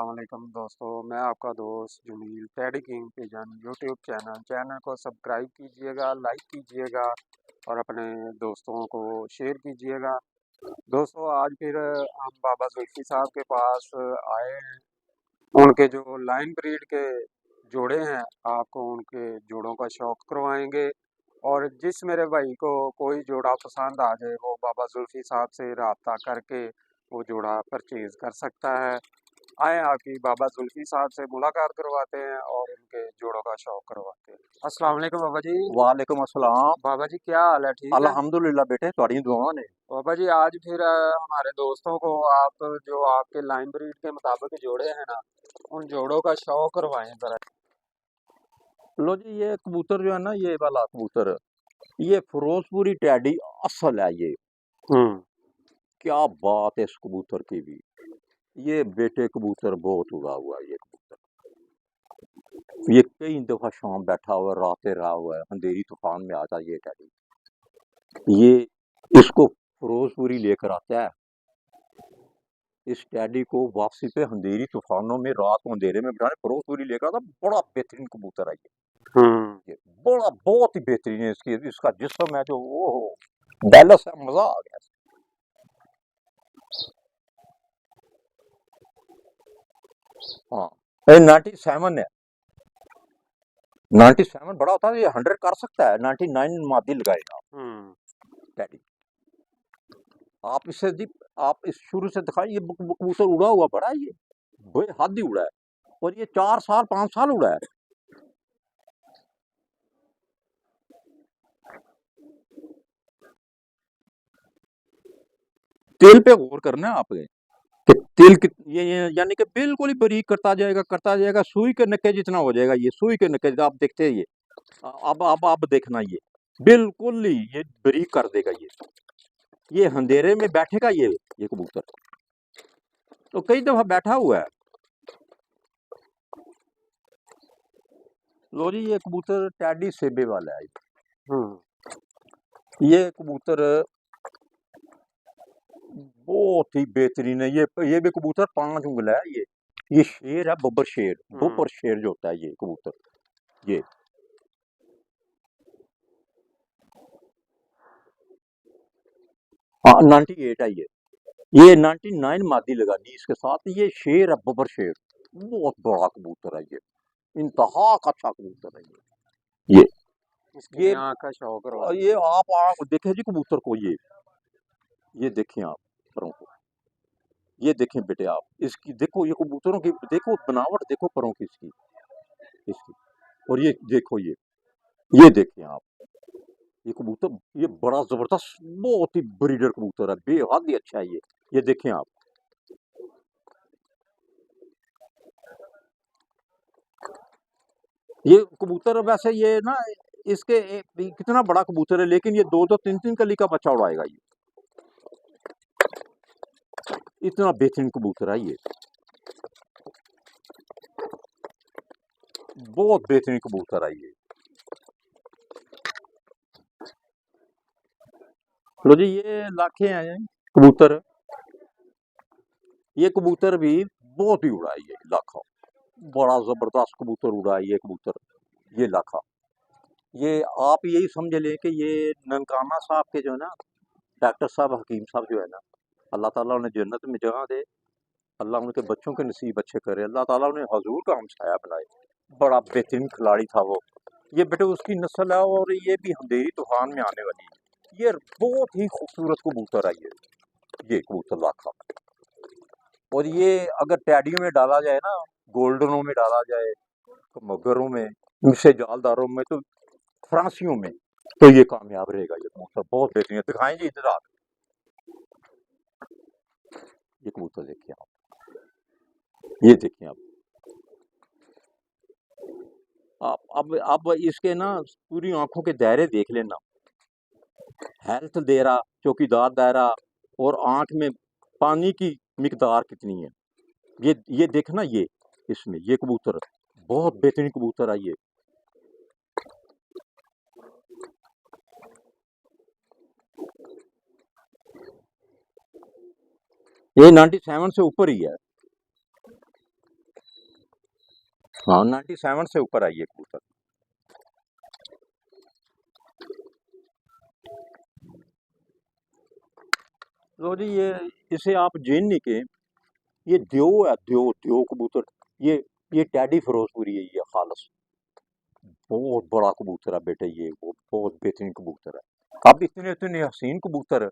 वालेकुम दोस्तों, मैं आपका दोस्त Jameel Teddy King pigeon YouTube channel. Channel को सब्सक्राइब कीजिएगा, लाइक कीजिएगा और अपने दोस्तों को शेयर कीजिएगा। दोस्तों, आज फिर हम बाबा जुल्फी साहब के पास आए हैं। उनके जो लाइन ब्रीड के जोड़े हैं, आपको उनके जोड़ों का शौक करवाएँगे। और जिस मेरे भाई को कोई जोड़ा पसंद आ जाए, वो बाबा जुल्फी साहब से रबता करके वो जोड़ा परचेज कर सकता है। आए आपकी बाबा जुल्फी साहब से मुलाकात करवाते हैं और उनके जोड़ों का शौक करवाते हैं। अस्सलाम वालेकुम बाबा जी। वालेकुम अस्सलाम। बाबा जी क्या हाल है? ठीक है? अल्हम्दुलिल्लाह बेटे तुम्हारी दुआ ने। बाबा जी आज फिर हमारे दोस्तों को आप जो आपके लाइन ब्रीड के मुताबिक जोड़े हैं ना उन जोड़ों का शौक करवाएँ जरा। लो जी ये कबूतर जो है ना ये वाला कबूतर ये फिरोजपुरी टैडी असल है ये। हम्म। क्या बात है इस कबूतर की भी। ये बेटे कबूतर बहुत उड़ा हुआ है ये कबूतर। ये कई दफ़ा शाम बैठा हुआ है रातें रहा हुआ है अंधेरी तूफ़ान में आता ये टैडी ये इसको फिरोजपुरी लेकर आता है। इस टैडी को वापसी पे अंधेरी तूफानों में रात को अंधेरे में बिठाने फिरोजपुरी लेकर आता बड़ा बेहतरीन कबूतर है ये। हम्म। बड़ा बहुत ही बेहतरीन है इसकी इसका जिसम है जो वो बैलेंस है मज़ा आ गया ये नाइन्टी सेवन है। नाइन्टी सेवन बड़ा होता है ये हंड्रेड कर सकता है। नाइन्टी नाइन मादी लगाएगा हम्म। डैडी आप इससे जी आप इस शुरू से दिखाइए ये कबूतर उड़ा हुआ बड़ा है ये। बेहद ही उड़ा है। और ये चार साल पाँच साल उड़ा है। तेल पे गौर करना है आपने कि तेल ये, ये यानी कि बिल्कुल ही बारीक करता जाएगा करता जाएगा सुई के नक्के जितना हो जाएगा ये सुई के नक्के आप देखते हैं ये। अब अब अब देखना ये। बिल्कुल ही ये बारीक कर देगा ये। ये अंधेरे में बैठेगा ये ये कबूतर। तो कई दफ़ा बैठा हुआ है। लो जी ये कबूतर टैडी सेबे वाला है। हम्म ये कबूतर बहुत ही बेहतरीन है। ये ये भी कबूतर पाँच उंगला है ये। ये शेर है बब्बर शेर। बब्बर शेर जो होता है ये कबूतर ये। हाँ नाइन्टी एट है ये। ये नाइन्टी नाइन मादी लगानी इसके साथ। ये शेर है बब्बर शेर। बहुत बड़ा कबूतर है ये। इंतहा का अच्छा कबूतर है ये। ये इसकी ये ये आप आप देखें जी कबूतर को ये। ये देखें आप। परों को। ये देखें बेटे आप, इसकी देखो, ये कबूतरों की, देखो बनावट देखो परों की इसकी इसकी। और ये देखो ये ये देखें आप, ये कबूतर, ये बड़ा ज़बरदस्त, बहुत ही ब्रीडर कबूतर है, बेहद ही अच्छा है ये ये देखें आप। ये कबूतर वैसे ये ना, इसके कितना बड़ा कबूतर है, लेकिन ये दो दो तीन तीन कली का बच्चा उड़ाएगा ये। इतना बेहतरीन कबूतर है ये। बहुत बेहतरीन कबूतर है ये। लो जी, ये लाखे हैं, कबूतर। ये कबूतर भी बहुत ही उड़ा है ये लाखा। बड़ा ज़बरदस्त कबूतर उड़ा है ये कबूतर, ये लाखा। ये आप यही समझ लें कि ये ननकाना साहब के जो है ना, डॉक्टर साहब, हकीम साहब जो है ना अल्लाह ताला उन्हें जन्नत में जगह दे। अल्लाह उनके बच्चों के नसीब अच्छे करे। अल्लाह ताला उन्हें हजूर का हम हमसाया बनाए। बड़ा बेहतरीन खिलाड़ी था वो। ये बेटे उसकी नस्ल है और ये भी अंधेरी तूफ़ान में आने वाली है। ये बहुत ही खूबसूरत कबूतर है ये। ये कबूतर लाखा। और ये अगर टैडियों में डाला जाए ना, गोल्डनों में डाला जाए तो मगरों में मिसे जालदारों में तो फ्रांसियों में तो ये कामयाब रहेगा ये कबूतर। बहुत बेहतरीन दिखाएँ जी इधर आप। ये कबूतर देखिए आप। ये देखिए आप। आप, अब अब इसके ना पूरी आँखों के दायरे देख लेना। हेल्थ दे रहा चौकीदार दायरा और आँख में पानी की मकदार कितनी है। ये ये देखना ये, इसमें, ये कबूतर। बहुत बेहतरीन कबूतर है ये। ये 97 से ऊपर ही है। हाँ 97 से ऊपर आई है कबूतर लो जी, ये इसे आप जिन के ये द्यो है, द्यो द्यो कबूतर। ये ये टैडी फिरोजपुरी है, ये खालस। बहुत बड़ा कबूतर है बेटे ये, वो बहुत बेहतरीन कबूतर है। अब इतने इतने हसीन कबूतर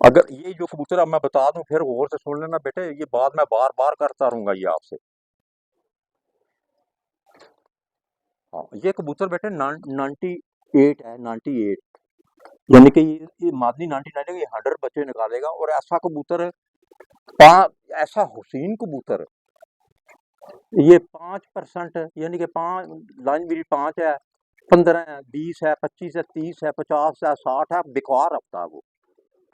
अगर ये जो कबूतर अब मैं बता दूँ फिर गौर से सुन लेना बेटे ये बात मैं बार बार करता रहूँगा ये आपसे। हाँ ये कबूतर बेटे नाइन्टी एट है नाइन्टी एट। यानी कि ये, मादनी नाइन्टी नाइन ये हंड्रेड बच्चे निकालेगा और ऐसा कबूतर ऐसा हुसैन कबूतर ये पाँच परसेंट यानी कि पाँच लाइन मेरी पाँच है पंद्रह है बीस है पच्चीस है तीस है पचास है साठ है बेकार रखता है वो।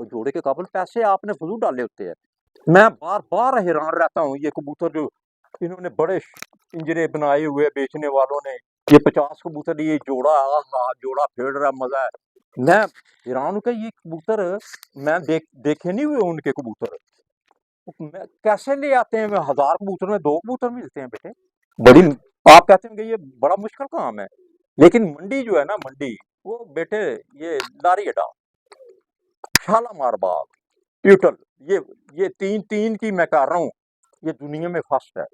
तो जोड़े के काबल पैसे आपने फजूल डाले होते हैं। मैं बार बार हैरान रहता हूँ, ये कबूतर जो इन्होंने बड़े पिंजरे बनाए हुए बेचने वालों ने। ये पचास कबूतर, ये जोड़ा, आहा, जोड़ा फेड़ रहा, मज़ा है। मैं हैरान हूँ ये कबूतर, मैं देख, देखे नहीं हुए उनके कबूतर। मैं कैसे ले आते हैं? मैं हज़ार कबूतर में दो कबूतर मिलते हैं बेटे। बड़ी, आप कहते हैं कि ये बड़ा मुश्किल काम है। लेकिन मंडी जो है ना, मंडी, वो बेटे, ये लारी अड्डा शालामार बाग प्यूटल ये ये तीन तीन की मैं कर रहा हूँ। ये दुनिया में फ़र्स्ट है।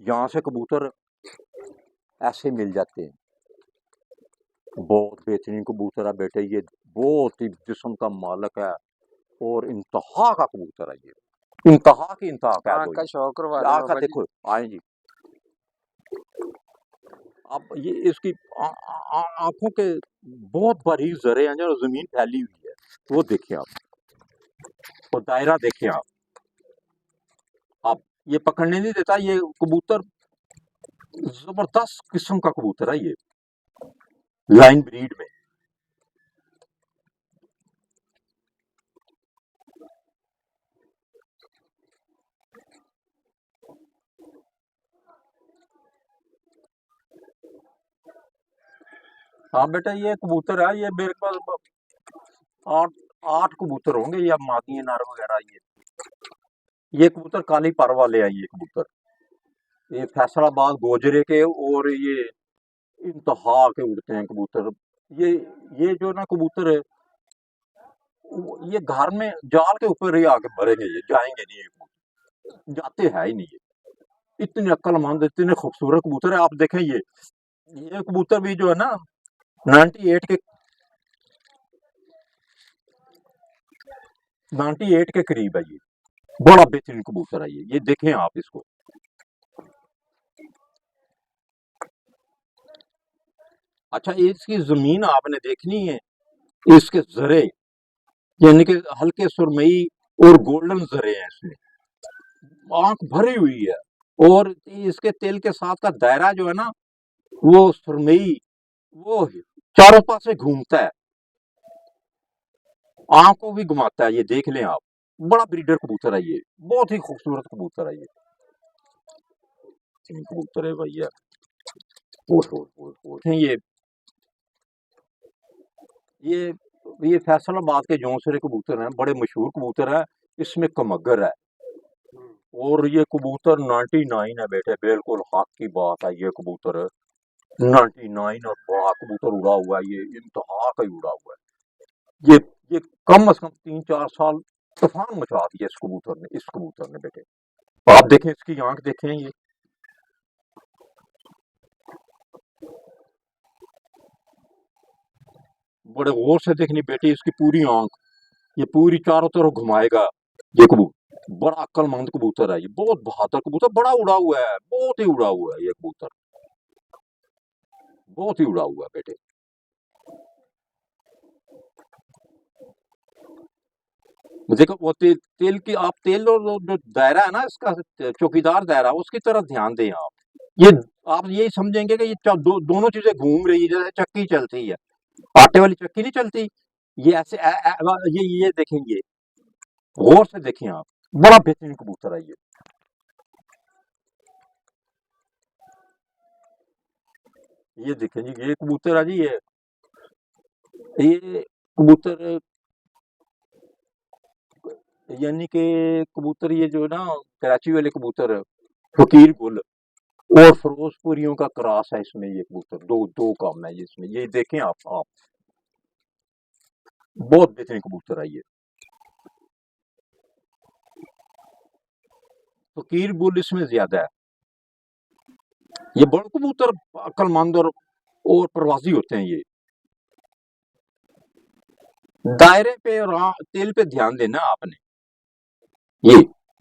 यहाँ से कबूतर ऐसे मिल जाते हैं। बहुत बेहतरीन कबूतर है बेटे ये बहुत ही जिसम का मालक है और इंतहा का कबूतर है ये। इंतहा की इंतहा दो का शौक आका देखो आए जी। अब ये इसकी आँखों के बहुत बारीक जरे हैं जो ज़मीन फैली हुई है। वो देखिए आप और दायरा देखिए आप। आप ये पकड़ने नहीं देता, ये कबूतर ज़बरदस्त किस्म का कबूतर है ये। लाइन ब्रीड में। हाँ बेटा, ये कबूतर है, ये मेरे पास आठ आठ कबूतर होंगे, या मादी नार वगैरह, ये। ये कबूतर काली पर वाले हैं, ये कबूतर। ये फैसलाबाद, गोजरे के और ये इंतहा के उड़ते हैं कबूतर। ये ये जो ना कबूतर है ये घर में जाल के ऊपर ही आके भरेंगे ये जाएँगे नहीं, ये कबूतर। जाते हैं ही नहीं, ये। इतने अक्लमंद इतने खूबसूरत कबूतर है। आप देखें ये ये कबूतर भी जो है ना 98 के 98 के करीब है ये। बड़ा बेहतरीन कबूतर है ये। ये देखें आप इसको। अच्छा इसकी ज़मीन आपने देखनी है? इसके जरे, यानी कि हल्के सुरमई और गोल्डन जरे हैं इसमें। आँख भरी हुई है। और इसके तेल के साथ का दायरा जो है ना, वो सुरमई, वो चारों पास घूमता है। आँख को भी घुमाता है ये देख लें आप। बड़ा ब्रीडर कबूतर है ये। बहुत ही खूबसूरत कबूतर है ये। कबूतर है भैया। ओ, ओ, ओ, ये ये ये फैसलाबाद के जौनसरे कबूतर हैं बड़े मशहूर कबूतर है। इसमें कमगर है। और ये कबूतर 99 है बेटे बिल्कुल हक की बात है ये कबूतर। 99 और बड़ा कबूतर उड़ा हुआ है ये इंतहा का ही उड़ा हुआ है। ये ये कम से कम तीन चार साल तूफ़ान मचा दिया इस कबूतर ने, इस कबूतर ने बेटे। आप देखें, इसकी आँख देखें ये। बड़े गौर से देखनी बेटी इसकी पूरी आँख। ये पूरी चारों तरफ़ घुमाएगा ये कबूतर। बड़ा अक्लमंद कबूतर है ये, बहुत बहादुर कबूतर, बड़ा उड़ा हुआ है, बहुत ही उड़ा हुआ है ये कबूतर। बहुत ही उड़ा हुआ है बेटे। देखो वो ते, तेल की आप तेल और जो दायरा है ना इसका चौकीदार दायरा उसकी तरफ़ ध्यान दें आप। ये आप यही समझेंगे कि ये दो, दोनों चीज़ें घूम रही है जैसे चक्की चलती है। आटे वाली चक्की नहीं चलती? ये ऐसे ऐ, ऐ, ये ये देखेंगे। गौर से देखें आप। बड़ा बेहतरीन कबूतर है ये। ये देखें जी ये कबूतर है जी ये ये कबूतर यानी कि कबूतर ये जो है ना, कराची वाले कबूतर, फकीर गुल और फिरोजपुरियों का क्रॉस है इसमें ये कबूतर। दो दो काम है ये इसमें। ये देखें आप आप। बहुत बेहतरीन कबूतर है ये। फकीर गुल इसमें ज़्यादा है। ये बड़े कबूतर अक्लमंद और और प्रवासी होते हैं ये। दायरे पे और तेल पे ध्यान देना आपने। ये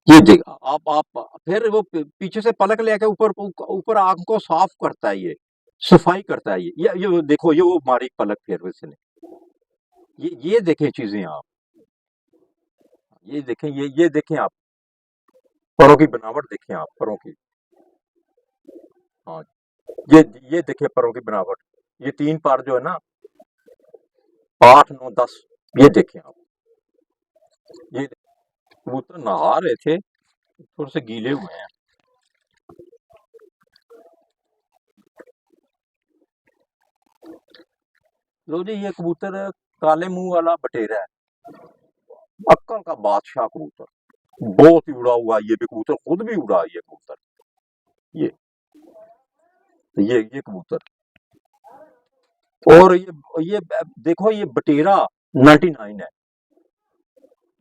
ये देख। आप आप फिर वो पीछे से पलक लेके ऊपर ऊपर आँख को साफ़ करता है ये, सफ़ाई करता है ये। ये ये देखो, ये वो मारी पलक फिर इसने ये ये देखें चीज़ें आप। ये देखें, ये ये देखें आप। परों की बनावट देखें आप, परों की। हाँ ये ये देखें परों की बनावट। ये तीन पार जो है ना, आठ, नौ, दस, ये देखें आप। ये कबूतर नहा रहे थे, थोड़े से गीले हुए हैं। लो जी, ये कबूतर काले मुँह वाला बटेरा है। अक्कल का बादशाह कबूतर। बहुत ही उड़ा हुआ ये भी कबूतर, खुद भी उड़ा ये कबूतर। ये ये ये कबूतर। और ये ये, देखो ये बटेरा 99 है।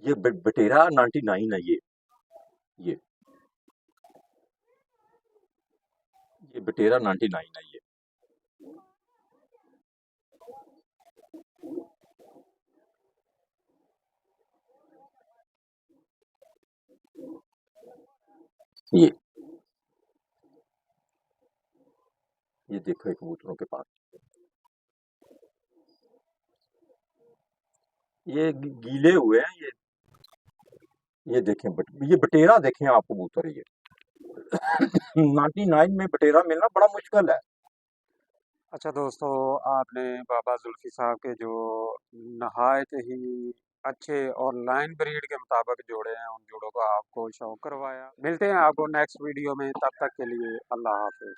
ये बटेरा 99 है ये। ये। ये बटेरा 99 है ये। ये। ये देखो ये कबूतरों के पास। ये गीले हुए हैं, ये ये देखें बट, ये बटेरा देखें आप कबूतर ये। 99 में बटेरा मिलना बड़ा मुश्किल है। अच्छा दोस्तों आपने बाबा जुल्फी साहब के जो नहायत ही अच्छे और लाइन ब्रीड के मुताबिक जोड़े हैं उन जोड़ों का आपको शौक करवाया। मिलते हैं आपको नेक्स्ट वीडियो में तब तक के लिए अल्लाह हाफिज।